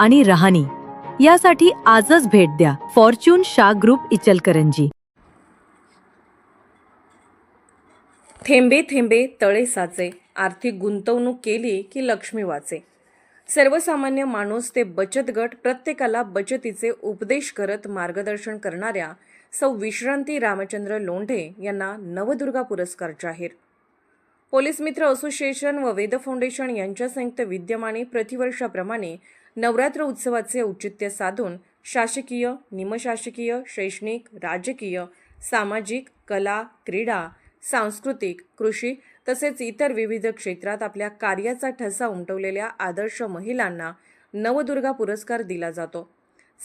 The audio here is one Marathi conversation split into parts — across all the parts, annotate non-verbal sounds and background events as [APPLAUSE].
आणि रहाणी. यासाठी आजच भेट द्या. फॉर्च्यून शा ग्रुप इचलकरंजी. थेंबे थेंबे तळे साचे. आर्थिक गुंतवणूक केली की लक्ष्मी वाचे. सर्वसामान्य माणूस ते बचत गट प्रत्येकाला बचतीचे उपदेश करत मार्गदर्शन करणाऱ्या सौ विश्रांती रामचंद्र लोंढे यांना नवदुर्गा पुरस्कार जाहीर. पोलीस मित्र असोसिएशन व वेद फाउंडेशन यांच्या संयुक्त विद्यमाने प्रतिवर्षाप्रमाणे नवरात्र उत्सवाचे औचित्य साधून शासकीय निमशासकीय शैक्षणिक राजकीय सामाजिक कला क्रीडा सांस्कृतिक कृषी तसेच इतर विविध क्षेत्रात आपल्या कार्याचा ठसा उमटवलेल्या आदर्श महिलांना नवदुर्गा पुरस्कार दिला जातो.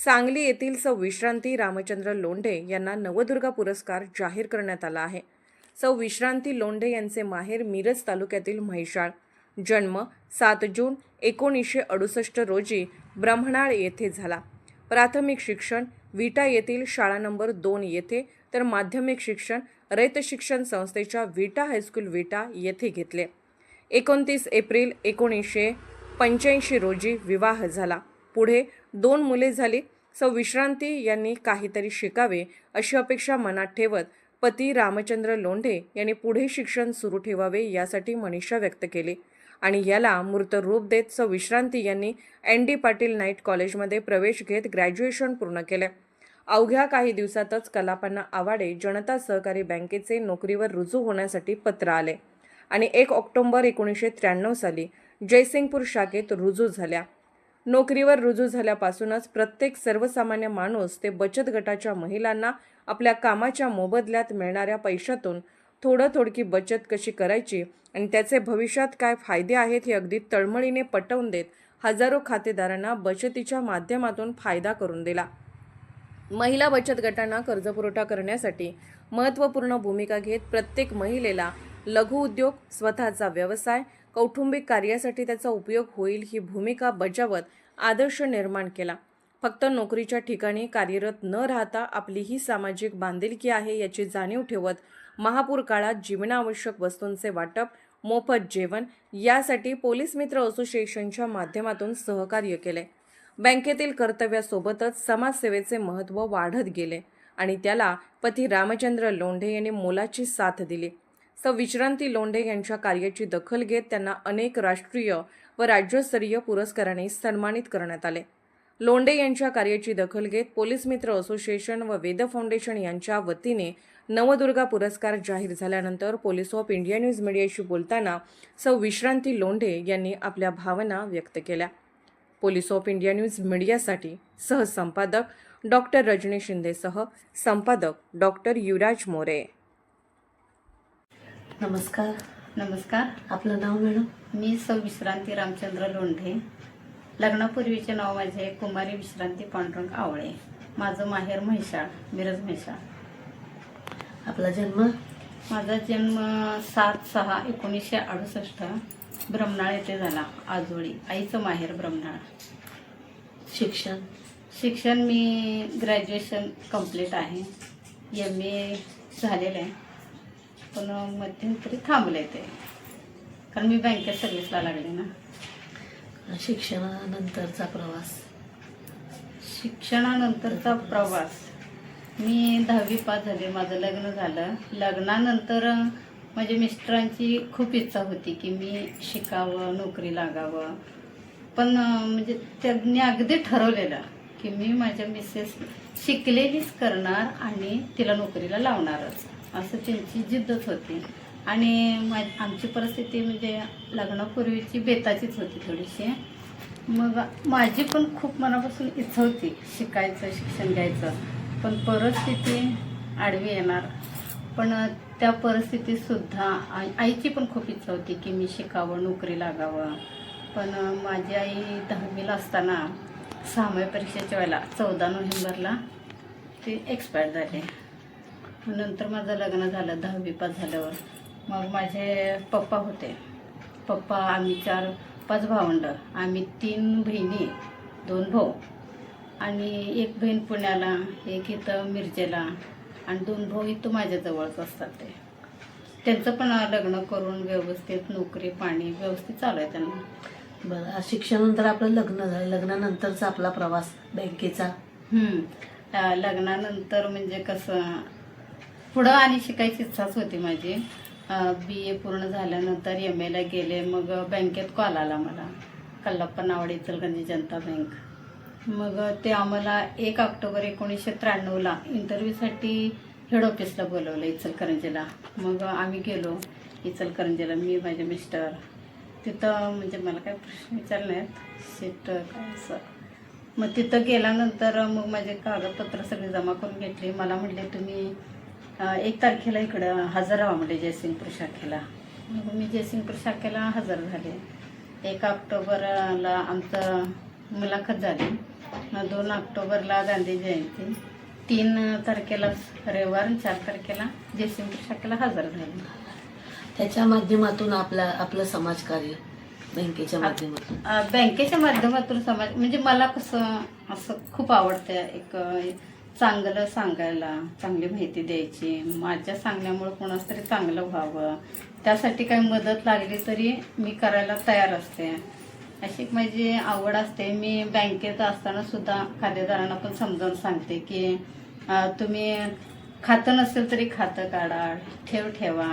सांगली येथील सौ. विश्रांती रामचंद्र लोंढे यांना नवदुर्गा पुरस्कार जाहीर करण्यात आला आहे. सौ. विश्रांती लोंढे यांचे माहेर मिरज तालुक्यातील म्हैसाळ जन्म सात जून एकोणीसशे अडुसष्ट रोजी ब्रह्मणाळ येथे झाला. प्राथमिक शिक्षण विटा येथील शाळा नंबर दोन येथे तर माध्यमिक शिक्षण रयत शिक्षण संस्थेच्या विटा हायस्कूल विटा येथे घेतले. एकोणतीस एप्रिल एकोणीसशे पंच्याऐंशी रोजी विवाह झाला. पुढे दोन मुले झाली. सौ विश्रांती यांनी काहीतरी शिकावे अशी अपेक्षा मनात ठेवत पती रामचंद्र लोंढे यांनी पुढे शिक्षण सुरू ठेवावे यासाठी मनीषा व्यक्त केली. आणि याला मूर्त रूप देत स. विश्रांती यांनी एन. डी. पाटील नाईट कॉलेजमध्ये प्रवेश घेत ग्रॅज्युएशन पूर्ण केले. अवघ्या काही दिवसातच कलापांना आवाडे जनता सहकारी बँकेचे नोकरीवर रुजू होण्यासाठी पत्र आले आणि एक ऑक्टोबर एकोणीसशे त्र्याण्णव साली जयसिंगपूर शाखेत रुजू झाल्या. नोकरीवर रुजू झाल्यापासूनच प्रत्येक सर्वसामान्य माणूस ते बचत गटाच्या महिलांना आपल्या कामाच्या मोबदल्यात मिळणाऱ्या पैशातून थोडं थोडकी बचत कशी करायची आणि त्याचे भविष्यात काय फायदे आहेत हे अगदी तळमळीने पटवून देत हजारो खातेदारांना बचतीच्या माध्यमातून फायदा करून दिला. महिला बचत गटांना कर्जपुरवठा करण्यासाठी महत्त्वपूर्ण भूमिका घेत प्रत्येक महिलेला लघु उद्योग स्वतःचा व्यवसाय कौटुंबिक कार्यासाठी त्याचा उपयोग होईल ही भूमिका बजावत आदर्श निर्माण केला. फक्त नोकरीच्या ठिकाणी कार्यरत न राहता आपली ही सामाजिक बांधिलकी आहे याची जाणीव ठेवत महापूर काळात जीवनावश्यक वस्तूंचे वाटप मोफत जेवण यासाठी पोलीस मित्र असोसिएशनच्या माध्यमातून सहकार्य केले. बँकेतील कर्तव्यासोबतच समाजसेवेचे महत्त्व वाढत गेले आणि त्याला पती रामचंद्र लोंढे यांनी मोलाची साथ दिली. स. विश्रांती लोंढे यांच्या कार्याची दखल घेत त्यांना अनेक राष्ट्रीय व राज्यस्तरीय पुरस्काराने सन्मानित करण्यात आले. लोंढे यांच्या कार्याची दखल घेत पोलीस मित्र असोसिएशन व वेद फाउंडेशन यांच्या वतीने नवदुर्गा पुरस्कार जाहीर झाल्यानंतर पोलीस ऑफ इंडिया न्यूज मीडियाशी बोलताना सौ. विश्रांती लोंढे यांनी आपल्या भावना व्यक्त केल्या. पोलीस ऑफ इंडिया न्यूज मीडियासाठी सहसंपादक डॉक्टर रजनी शिंदेसह संपादक डॉक्टर युवराज मोरे. नमस्कार नमस्कार. आपलं नाव मॅडम? मी सौ. विश्रांती रामचंद्र लोंढे. लग्नापूर्वीचे नाव माझे कुमारी विश्रांती पांडुरंग आवळे. माझं माहेर म्हैसाळ मिरज म्हैसाळ. आपला जन्म? माझा जन्म सात सहा एकोणीसशे अडुसष्ट ब्रह्मनाळ येथे झाला आजोळी आईचं माहेर ब्रह्मनाळ शिक्षण? शिक्षण मी ग्रॅज्युएशन कंप्लीट आहे एम ए झालेलं आहे. पण मध्यंतरी थांबले ते. कारण मी बँकेत सर्व्हिसला लागले ना. शिक्षणानंतरचा प्रवास. शिक्षणानंतरचा प्रवास. मी दहावी पास झाले. माझं लग्न झालं. लग्नानंतर माझ्या मिस्टरांची खूप इच्छा होती की मी शिकावं नोकरी लागावं. पण म्हणजे त्यांनी अगदी ठरवलेलं की मी माझ्या मिसेस शिकलेलीच करणार आणि तिला नोकरीला लावणारच. असं त्यांची जिद्दच होती. आणि मा आमची परिस्थिती म्हणजे लग्नापूर्वीची बेताचीच होती थोडीशी. मग माझी पण खूप मनापासून इच्छा होती शिकायचं शिक्षण घ्यायचं. पण परिस्थिती आडवी येणार. पण त्या परिस्थितीतसुद्धा आई आईची पण खूप इच्छा होती की मी शिकावं नोकरी लागावं. पण माझी आई दहावीला असताना सहामाही परीक्षेच्या वेळेला चौदा नोव्हेंबरला ते एक्सपायर झाले. नंतर माझं लग्न झालं दहावी पास झाल्यावर. मग माझे पप्पा होते. पप्पा आम्ही चार पाच भावंड. आम्ही तीन बहिणी दोन भाऊ. आणि एक बहीण पुण्याला एक इथं मिरजेला आणि दोन भाऊ इथं माझ्याजवळच असतात ते. त्यांचं पण लग्न करून व्यवस्थित नोकरी पाणी व्यवस्थित चालू आहे त्यांना. बरं शिक्षणानंतर आपलं लग्न झालं. लग्नानंतरचा आपला प्रवास बँकेचा? लग्नानंतर म्हणजे कसं पुढं आणि शिकायची इच्छाच होती माझी. बी ए पूर्ण झाल्यानंतर एम एला गेले. मग बँकेत कॉल आला मला. कल्लाप्पा नावडे इचलगंजी जनता बँक. मग ते आम्हाला एक ऑक्टोबर एकोणीसशे त्र्याण्णवला इंटरव्ह्यूसाठी हेड ऑफिसला बोलवलं इचलकरंजीला. मग आम्ही गेलो. इचलकरंजीला मी माझे मिस्टर तिथं म्हणजे मला काय प्रश्न विचारले आहेत सीट काय असं. मग तिथं गेल्यानंतर मग माझे कागदपत्र सगळे जमा करून घेतली. मला म्हटले तुम्ही एक तारखेला इकडं हजर राहा म्हटले जयसिंगपूर शाखेला. मग मी जयसिंगपूर शाखेला हजर झाले. एक ऑक्टोबरला आमचं मुलाखत झाली. मग दोन ऑक्टोबरला गांधी जयंती. तीन तारखेला रविवार चार तारखेला जयसिंगपूर शाखेला हजर झाले. त्याच्या माध्यमातून आपला आपलं समाजकार्य बँकेच्या माध्यमातून. बँकेच्या माध्यमातून समाज म्हणजे मला कसं असं खूप आवडतं एक चांगलं सांगायला चांगली माहिती द्यायची. माझ्या सांगण्यामुळे कोणाच तरी चांगलं व्हावं. त्यासाठी काही मदत लागली तरी मी करायला तयार असते. अशी माझी आवड असते. मी बँकेत असताना सुद्धा खातेदारांना पण समजावून सांगते की तुम्ही खातं नसेल तरी खातं काढा ठेव ठेवा.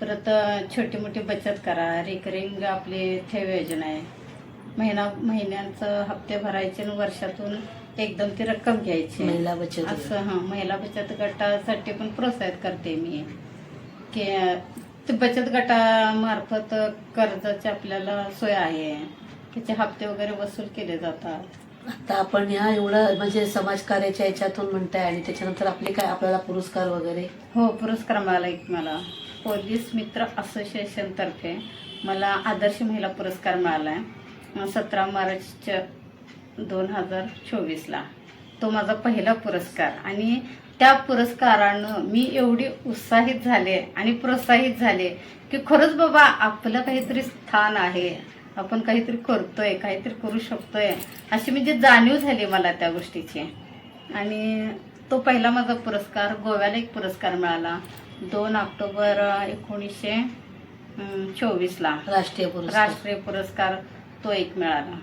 परत छोटी मोठी बचत करा. रिकरिंग आपली ठेव योजना आहे. महिना महिन्यांचं हप्ते भरायचे आणि वर्षातून एकदम ती रक्कम घ्यायची. महिला बचत. असं हां महिला बचत गटासाठी पण प्रोत्साहित करते मी. की ते बचत गटामार्फत कर्जाची आपल्याला सोय आहे. त्याचे हप्ते वगैरे वसूल केले जातात. आता आपण ह्या एवढं म्हणजे समाजकार्याच्या याच्यातून म्हणताय आणि त्याच्यानंतर आपले काय आपल्याला पुरस्कार वगैरे? हो पुरस्कार मिळाला एक मला. पोलीस मित्र असोसिएशन तर्फे मला आदर्श महिला पुरस्कार मिळाला आहे सतरा मार्च दोन हजार चोवीसला. तो माझा पहिला पुरस्कार. आणि त्या पुरस्कारानं मी एवढी उत्साहित झाले आणि प्रोत्साहित झाले की खरंच बाबा आपलं काहीतरी स्थान आहे. आपण काहीतरी करतोय काहीतरी करू शकतोय अशी म्हणजे जाणीव झाली मला त्या गोष्टीची. आणि तो पहिला माझा पुरस्कार गोव्याला एक पुरस्कार मिळाला. दोन ऑक्टोबर एकोणीसशे चोवीसला. राष्ट्रीय पुरस्कार. राष्ट्रीय पुरस्कार तो एक मिळाला.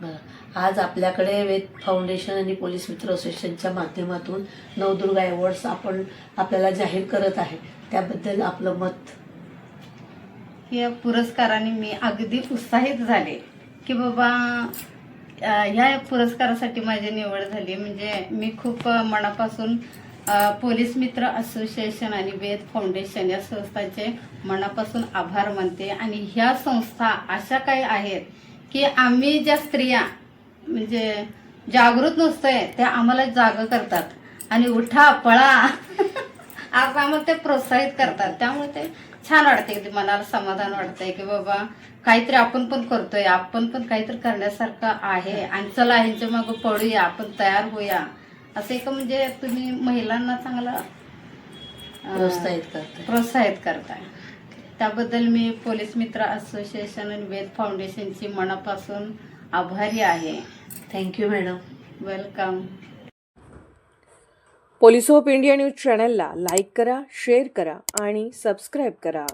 बरं. आज आपल्याकडे वेद फाउंडेशन आणि पोलीस मित्र असोसिएशनच्या माध्यमातून नवदुर्गा अवॉर्ड्स आपण आपल्याला जाहीर करत आहे. त्याबद्दल आपलं मत? या पुरस्काराने मी अगदी उत्साहित झाले की बाबा ह्या पुरस्कारासाठी माझी निवड झाली. म्हणजे मी खूप मनापासून पोलीस मित्र असोसिएशन आणि वेद फाउंडेशन या संस्थांचे मनापासून आभार मानते. आणि ह्या संस्था अशा काही आहेत की आम्ही ज्या स्त्रिया म्हणजे जागृत नसतोय त्या आम्हाला जाग करतात. आणि उठा पळा. [LAUGHS] आज आम्हाला ते प्रोत्साहित करतात. त्यामुळे ते छान वाटते की मनाला समाधान वाटतंय की बाबा काहीतरी आपण पण करतोय. आपण पण काहीतरी करण्यासारखं आहे. आणि चला ह्यांच्या मागं पडूया आपण तयार होऊया. असं एक म्हणजे तुम्ही महिलांना चांगलं प्रोत्साहित करते प्रोत्साहित करताय. त्याबद्दल मी पोलीस मित्र असोसिएशन आणि वेद फाउंडेशनची मनापासून आभारी आहे. Thank you madam welcome police of India news चॅनलला लाईक करा शेअर करा आणि सबस्क्राईब करा.